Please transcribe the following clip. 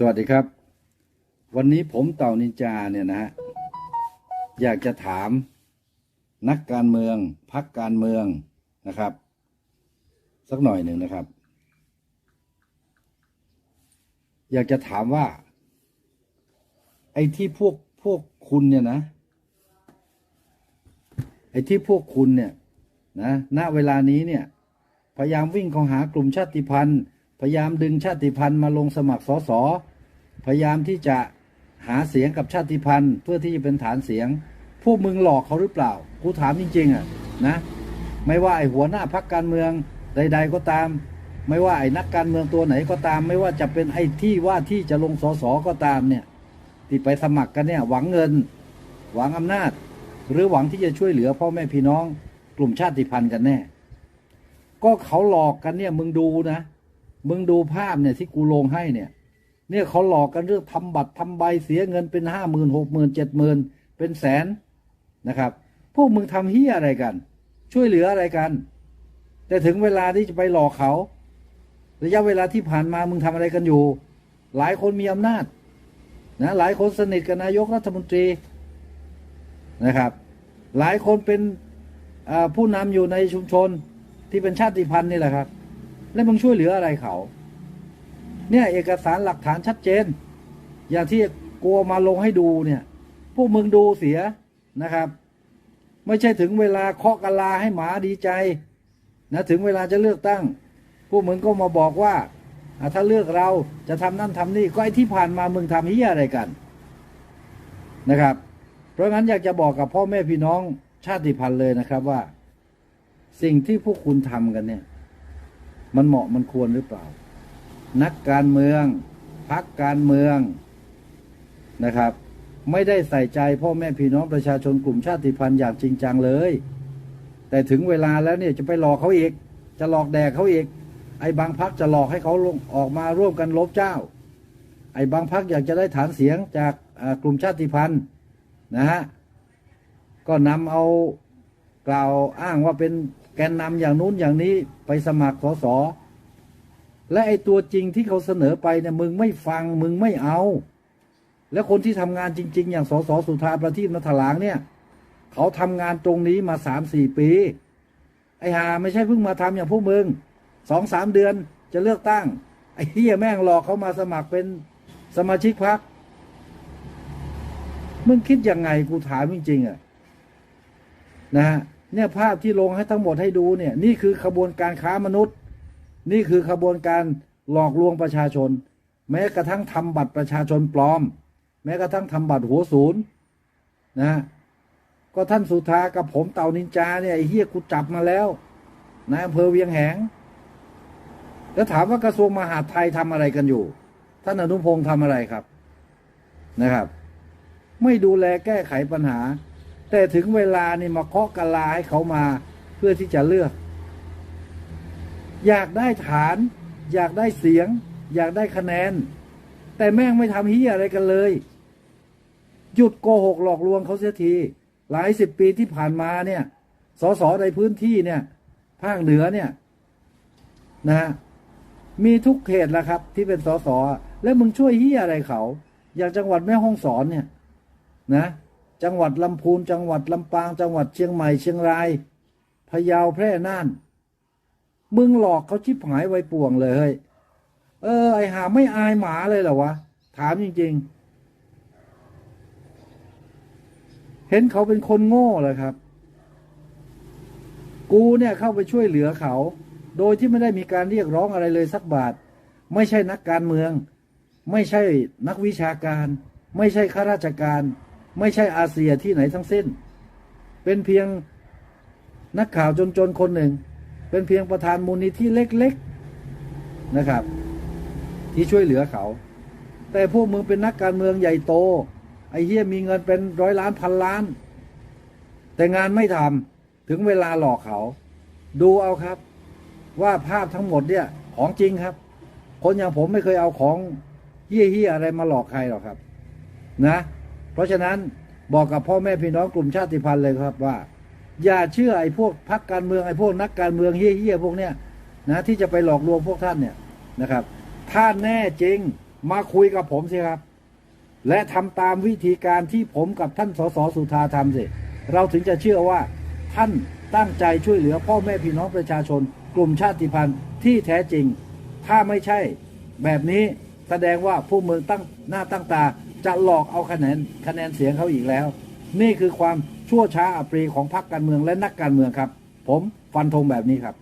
สวัสดีครับ วันนี้ผมเต่านินจาเนี่ยนะฮะอยากจะถาม นักการเมืองพักการเมืองนะครับ สักหน่อยหนึ่งนะครับ อยากจะถามว่า ไอ้ที่พวกพวกคุณเนี่ยนะ ไอ้ที่พวกคุณเนี่ยนะณเวลานี้เนี่ย พยายามวิ่งเข้าหากลุ่มชาติพันธุ์ พยายามดึงชาติพันธุ์มาลงสมัครสสพยายามที่จะหาเสียงกับชาติพันธุ์ เพื่อที่จะเป็นฐานเสียง พวกมึงหลอกเขาหรือเปล่า กูถามจริงๆอะนะ ไม่ว่าไอ้หัวหน้าพักการเมืองใด ๆก็ตาม ไม่ว่าไอ้นักการเมืองตัวไหนก็ตาม ไม่ว่าจะเป็นไอ้ที่ว่าที่จะลงสสก็ตามเนี่ยที่ไปสมัครกันเนี่ยหวังเงิน หวังอำนาจ หรือหวังที่จะช่วยเหลือพ่อแม่พี่น้อง กลุ่มชาติพันธุ์กันแน่ ก็เขาหลอกกันเนี่ยมึงดูนะ มึงดูภาพเนี่ยที่กูลงให้เนี่ย เนี่ยเขาหลอกกันเรื่องทำบัตรทำใบเสียเงินเป็นห้าหมื่นหกหมื่นเจ็ดหมื่นเป็นแสนนะครับ พวกมึงทำเฮียอะไรกัน ช่วยเหลืออะไรกัน แต่ถึงเวลาที่จะไปหลอกเขา ระยะเวลาที่ผ่านมามึงทำอะไรกันอยู่ หลายคนมีอำนาจนะหลายคนสนิทกับนายกรัฐมนตรีนะครับ หลายคนเป็นผู้นำอยู่ในชุมชนที่เป็นชาติพันธุ์นี่แหละครับ แล้วมึงช่วยเหลืออะไรเขา เนี่ยเอกสารหลักฐานชัดเจน อย่างที่กลัวมาลงให้ดูเนี่ย พวกมึงดูเสียนะครับ ไม่ใช่ถึงเวลาเคาะกะลาให้หมาดีใจนะถึงเวลาจะเลือกตั้ง พวกมึงก็มาบอกว่าถ้าเลือกเราจะทำนั่นทำนี่ก็ไอ้ที่ผ่านมามึงทำเฮียอะไรกันนะครับ เพราะงั้นอยากจะบอกกับพ่อแม่พี่น้องชาติพันธุ์เลยนะครับว่า สิ่งที่พวกคุณทำกันเนี่ย มันเหมาะมันควรหรือเปล่า นักการเมืองพักการเมืองนะครับ ไม่ได้ใส่ใจพ่อแม่พี่น้องประชาชนกลุ่มชาติพันธุ์อย่างจริงจังเลย แต่ถึงเวลาแล้วเนี่ยจะไปหลอกเขาอีก จะหลอกแดกเขาอีก ไอ้บางพักจะหลอกให้เขาลงออกมาร่วมกันลบเจ้า ไอ้บางพักอยากจะได้ฐานเสียงจากกลุ่มชาติพันธุ์นะฮะก็นำเอากล่าวอ้างว่าเป็น แกนนำอย่างนู้นอย่างนี้ไปสมัครสสและไอ้ตัวจริงที่เขาเสนอไปเนี่ยมึงไม่ฟังมึงไม่เอา แล้วคนที่ทำงานจริง ๆ อย่างสสสุธาประทีปนัทหลางเนี่ย เขาทำงานตรงนี้มาสามสี่ปี ไอ้หาไม่ใช่เพิ่งมาทำอย่างพวกมึงสองสามเดือนจะเลือกตั้ง ไอ้เฮียแม่งหลอกเขามาสมัครเป็นสมาชิกพรรคมึงคิดยังไงกูถามจริงๆอะนะฮะ เนี่ยภาพที่ลงให้ทั้งหมดให้ดูเนี่ย นี่คือขบวนการค้ามนุษย์ นี่คือขบวนการหลอกลวงประชาชน แม้กระทั่งทำบัตรประชาชนปลอม แม้กระทั่งทำบัตรหัวศูนย์นะก็ท่านสุธากับผมเต่านินจาเนี่ยไอ้เฮียกูจับมาแล้วนายอำเภอเวียงแหง แล้วถามว่ากระทรวงมหาดไทยทำอะไรกันอยู่ ท่านอนุพงศ์ทำอะไรครับนะครับ ไม่ดูแลแก้ไขปัญหา แต่ถึงเวลานี่มาเคาะกะลาให้เขามาเพื่อที่จะเลือก อยากได้ฐาน อยากได้เสียง อยากได้คะแนน แต่แม่งไม่ทำเฮียอะไรกันเลย หยุดโกหกหลอกลวงเขาเสียที หลายสิบปีที่ผ่านมาเนี่ยสสในพื้นที่เนี่ย ภาคเหนือเนี่ยนะมีทุกเขตแล้วครับ ที่เป็นสสแล้วมึงช่วยเฮียอะไรเขา อย่างจังหวัดแม่ฮ่องสอนเนี่ย นะ จังหวัดลำพูน จังหวัดลำปาง จังหวัดเชียงใหม่เชียงรายพะเยาแพร่น่าน มึงหลอกเขาชิบหายไวป่วงเลยเฮ้ยเออ ไอหาไม่อายหมาเลยเหรอวะ ถามจริง ๆ เห็นเขาเป็นคนโง่เลยครับ กูเนี่ยเข้าไปช่วยเหลือเขา โดยที่ไม่ได้มีการเรียกร้องอะไรเลยสักบาท ไม่ใช่นักการเมือง ไม่ใช่นักวิชาการ ไม่ใช่ข้าราชการ ไม่ใช่อาเซียที่ไหนทั้งสิ้น เป็นเพียงนักข่าวจนๆคนหนึ่ง เป็นเพียงประธานมูลนิธิเล็กๆนะครับ ที่ช่วยเหลือเขา แต่พวกมึงเป็นนักการเมืองใหญ่โต ไอ้เฮียมีเงินเป็นร้อยล้านพันล้าน แต่งานไม่ทำถึงเวลาหลอกเขา ดูเอาครับ ว่าภาพทั้งหมดเนี่ยของจริงครับ คนอย่างผมไม่เคยเอาของเฮี้ยเฮียๆอะไรมาหลอกใครหรอกครับ นะ เพราะฉะนั้นบอกกับพ่อแม่พี่น้องกลุ่มชาติพันธุ์เลยครับว่า อย่าเชื่อไอ้พวกพักการเมืองไอ้พวกนักการเมืองเฮี้ยๆพวกเนี้ยนะที่จะไปหลอกลวงพวกท่านเนี่ยนะครับ ถ้าแน่จริงมาคุยกับผมสิครับ และทำตามวิธีการที่ผมกับท่านสสสุธาทำสิเราถึงจะเชื่อว่าท่านตั้งใจช่วยเหลือพ่อแม่พี่น้องประชาชน กลุ่มชาติพันธุ์ที่แท้จริง ถ้าไม่ใช่แบบนี้แสดงว่าผู้เมืองตั้งหน้าตั้งตา จะหลอกเอาคะแนนคะแนนเสียงเขาอีกแล้ว นี่คือความชั่วช้าอัปรีของพรรคการเมืองและนักการเมืองครับ ผมฟันธงแบบนี้ครับ